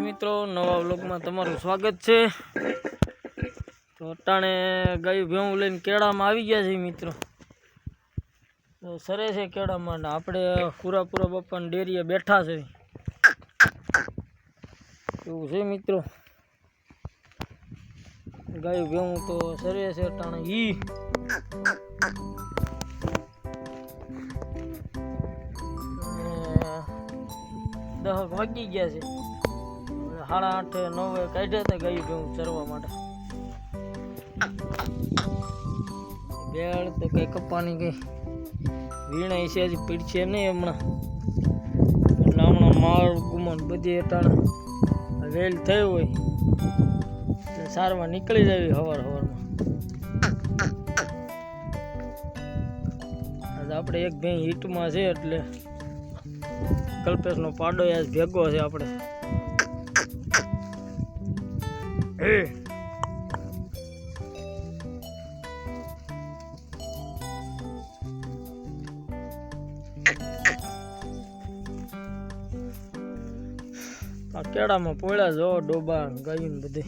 મિત્રો, નવા વ્લોગમાં તમારું સ્વાગત છે. તો અટાણે ગાયું ભેવું લઈને કેળામાં આવી ગયા છે મિત્રો. તો સરે છે કેળામાં આપણે પૂરા પૂરા બપ્પાને ડેરીએ બેઠા છે. એવું છે મિત્રો. ગાયું ભેવું તો સરે છે અટાણે ઈ. ને વાગી ગયા છે. સાડા આઠે, નવે કાઢ્યા હતા, ગયું ભેવું ચરવા માટે. બેળ તો કઈ કપ્પાની કઈ વીણાઈ છે, હજી પીડશે નહીં હમણાં. એટલે હમણાં માળ ગુમન બધી અટાણે વેલ થઈ હોય એટલે સારમાં નીકળી જાય હવાર હવારમાં. આપણે એક ભાઈ હીટમાં છે એટલે કલ્પેશનો પાડો યાર ભેગો છે આપણે. આ કેળામાં પોળ્યા જો ડોબા ગયું ને બધે.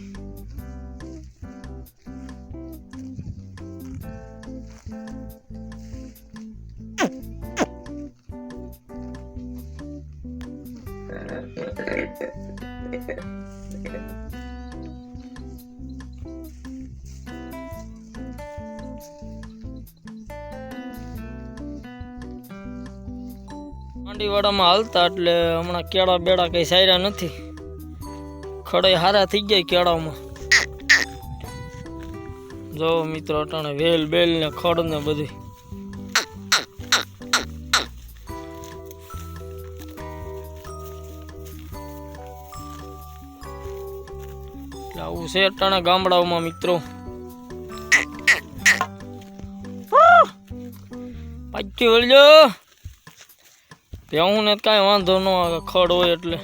માંડીવાડામાં હાલતા એટલે હમણાં કેળા બેડા કઈ સાર્યા નથી. ખડાઈ હારા થઈ ગયા કેળામાં. જો મિત્રો, અટાણે વેલ, બેલ ને ખડ ને બધી આવું છે અટાણે ગામડાઓમાં, મિત્રો. પાછી વળજો. ભેહું ને કાંઈ વાંધો ન આવે, ખડ હોય એટલે.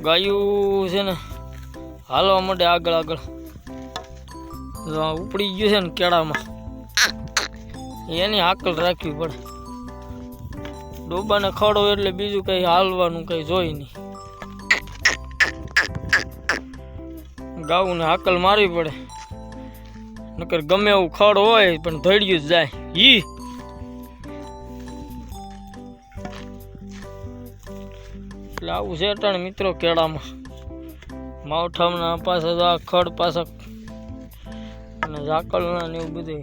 ગાયું છે ને, હાલવા માંડે આગળ આગળ. ઉપડી ગયું છે ને કેળામાં. એની હાકલ રાખવી પડે. ડોબાને ખડ હોય એટલે બીજું કંઈ હાલવાનું કંઈ જોઈ નહીં. ગાઉને હાકલ મારવી પડે. નકર ગમે એવું ખડ હોય પણ ધડ્યું જ જાય. ઈ એટલે આવું છે ત્રણ મિત્રો કેળામાં. માવઠામના તો આ ખડ પાછા અને ઝાકળના ને એવું બધું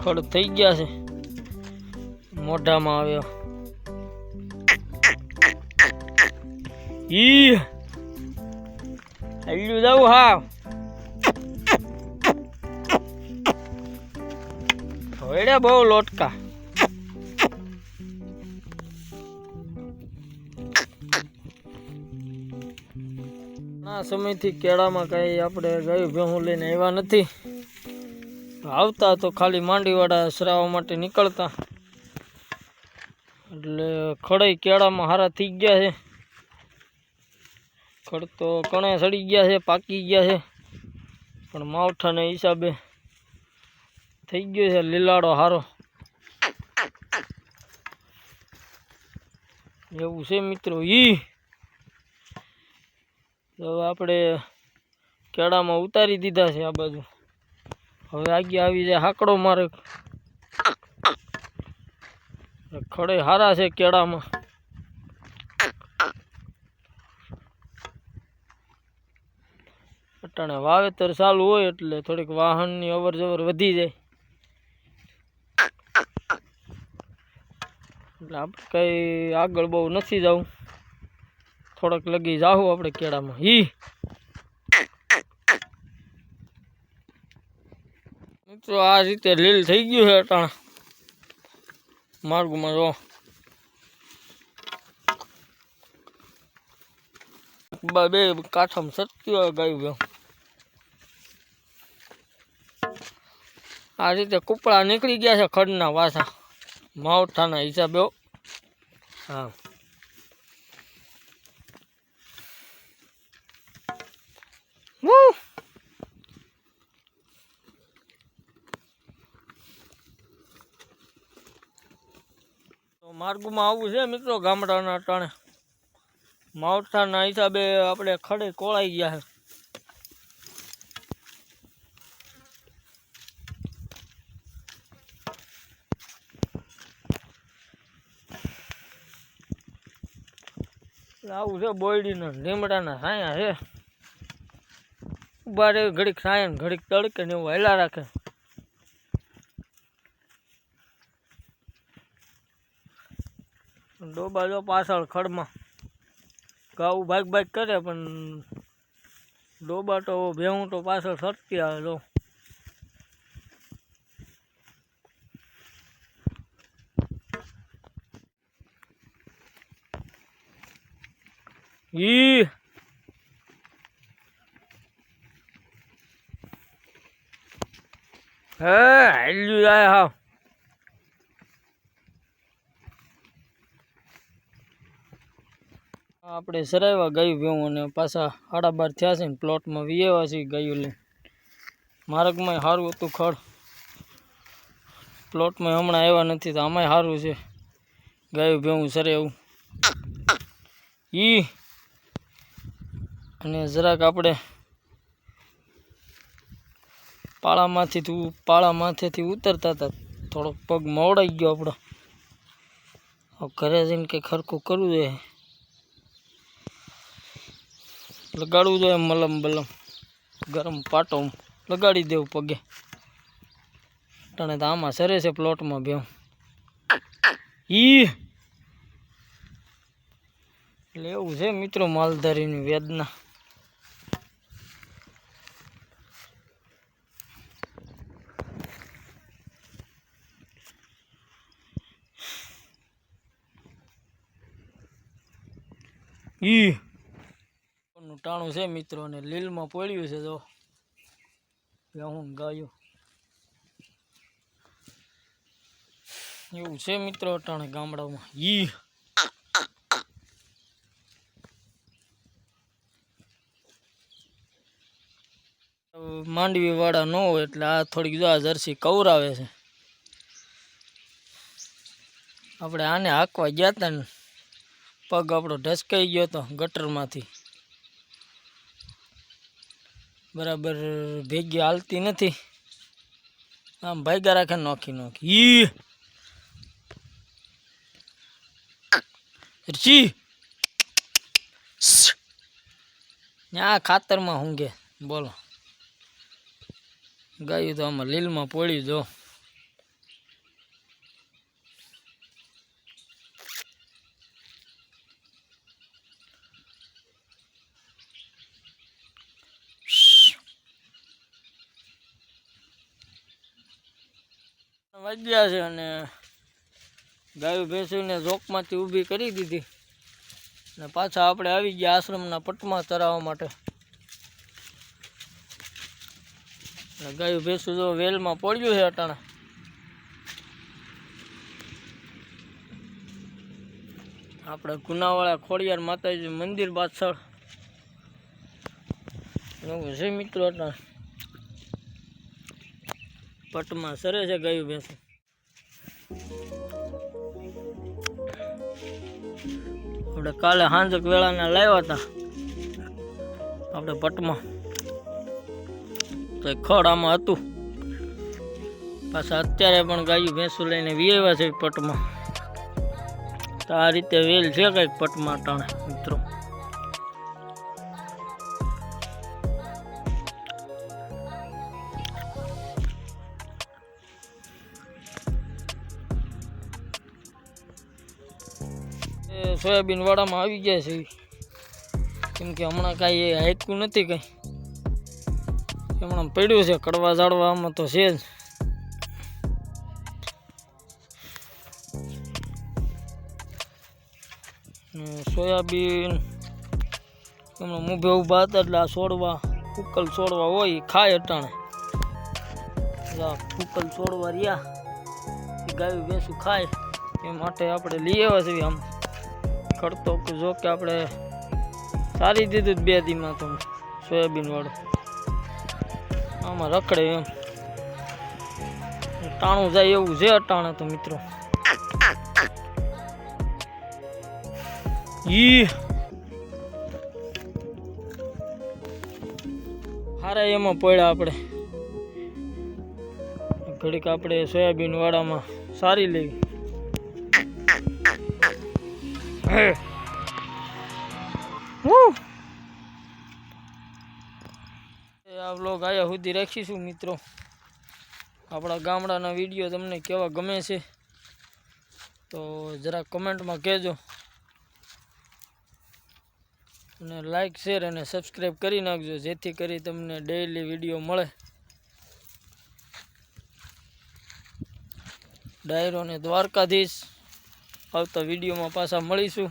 ખડ થઈ ગયા છે. મોઢામાં આવ્યો. ઈ! હલ્યું જવું હા હોયડ્યા બહુ લોટકા. ઘણા સમયથી કેળામાં કાંઈ આપણે ગાયું ભેહું લઈને આવ્યા નથી. આવતા તો ખાલી માંડીવાળા સરાવવા માટે નીકળતા. એટલે ખડાઈ કેળામાં હારા થઈ ગયા છે. ખડ તો કણે સડી ગયા છે, પાકી ગયા છે. પણ માવઠાને હિસાબે થઈ ગયો છે લીલાડો હારો. એવું છે મિત્રો ઈ. તો આપણે કેળામાં ઉતારી દીધા છે આ બાજુ. હવે આગે આવી જાય હાકડો મારે. ખડે હારા છે કેળામાં. અટાણે વાવેતર ચાલુ હોય એટલે થોડીક વાહનની અવર જવર વધી જાય. એટલે આપણે કંઈ આગળ બહુ નથી જવું થોડાક લગી જાહું આપણે કેળામાં. ઈ. મિત્રો, આ રીતે લીલ થઈ ગયું છે અટાણા. માર્ગમાં જો. બા કાઠામાં સત્ય ગાયું ગયું આ રીતે કૂપડા નીકળી ગયા છે ખડના વાસા. માવઠાના હિસાબે હો. Woo! માર્ગમાં આવવું છે મિત્રો ગામડાના ટાણે. માવઠાના હિસાબે આપણે ખડે કોળાઈ ગયા છે. આવું છે બોયડીના લીમડાના છાયા છે. રહે ઘડીક સાયન ઘડીક તડકે ને એવું હેલા રાખે. ડોબા જો પાછળ ખડમાં. ગાઉ ભાગ ભાગ કરે પણ ડોબા તો ભેહું તો પાછળ સરતી આવે જો. ઈ હે, હાલ્યું જાય હા. આપણે સરાવ્યા ગાયું ભેવું અને પાછા સાડા બાર થયા છે ને પ્લોટમાં વિયેવા છે ગાયું લઈ માર્ગમાં સારું હતું ખડ. પ્લોટમાં હમણાં આવ્યા નથી તો આમાંય સારું છે. ગાયું ભેવું સરે એવું ઈ. અને જરાક આપણે પાળામાંથી પાળા માથેથી ઉતરતા હતા. થોડોક પગ મોડાઈ ગયો આપણો ઘરે જઈને કંઈ ખરખું કરવું જોઈએ. લગાડવું જોઈએ મલમ બલમ. ગરમ પાટો લગાડી દેવું પગે. તને તો આમાં સરે છે પ્લોટમાં બે ઈ! એવું છે મિત્રો માલધારીની વેદના. ઈ. ટાણું છે મિત્રો ને લીલમાં પડ્યું છે જો. હું ગાયું. એવું છે મિત્રો અટાણે ગામડામાં. ઈ. માંડવી વાળા ન હોય એટલે આ થોડીક જો આ જર્સી કવરાવે છે. આપણે આને હાંકવા ગયા હતા ને. પગ આપણો ઢસકાઈ ગયો હતો ગટરમાંથી. બરાબર ભેગી હાલતી નથી. આમ ભાગ્યા રાખે નોખી નોખી. ઈ! રી આ ખાતરમાં ઊંઘે બોલો. ગાયું તો આમાં લીલમાં પોળી જો. વાગ્યા છે અને ગાયું ભેંસુને ઝોકમાંથી ઊભી કરી દીધી. અને પાછા આપણે આવી ગયા આશ્રમના પટમાં ચરાવવા માટે. ગાયું ભેંસું જો વેલમાં પડ્યું છે અટાણા. આપણે ગુનાવાળા ખોડિયાર માતાજી મંદિર પાછળ છે મિત્રો અટાણે. પટમાં સરે છે ગયું ભેંસ. આપણે કાલે હાંજક વેળાને લાવ્યા હતા. આપણે પટમાં. તો ખડ આમાં હતું. પાછા અત્યારે પણ ગાયું ભેંસું લઈને વિયેવા છે પટમાં. તો આ રીતે વેલ છે કંઈક પટમાં ટાણે, મિત્રો. સોયાબીન વાડામાં આવી ગયા છે. કેમ કે હમણાં કાંઈ એ હાઈકું નથી કંઈ. હમણાં પડ્યું છે, કડવા ઝાડવા આમાં તો છે જ. સોયાબીન એમણે મૂભે ઊભા હતા એટલે આ છોડવા ઉકલ છોડવા હોય એ ખાય અટાણે. ઉકલ છોડવા રહ્યા ગાયું ભેંસું ખાય, એ માટે આપણે લઈ આવ્યા છીએ આમ. ખડતો જો કે આપણે સારી દીધું બે દીમાં તો સોયાબીન વાળો. આમાં રખડે એમ. ટાણું જાય એવું છે અટાણે તો મિત્રો. ઈ. હારા એમાં પડ્યા આપણે. ઘડીક આપણે સોયાબીન વાળામાં સારી લેવી. આ વ્લોગ આયા સુધી રાખીશું મિત્રો. આપણા ગામડાના વીડિયો તમને કેવા ગમે છે, તો જરા કમેન્ટમાં કહેજો. અને લાઈક શેર અને સબસ્ક્રાઈબ કરી નાખજો, જેથી કરી તમને ડેઈલી વીડિયો મળે. ડાયરો ને દ્વારકાધીશ. આવતા વિડીયોમાં પાછા મળીશું.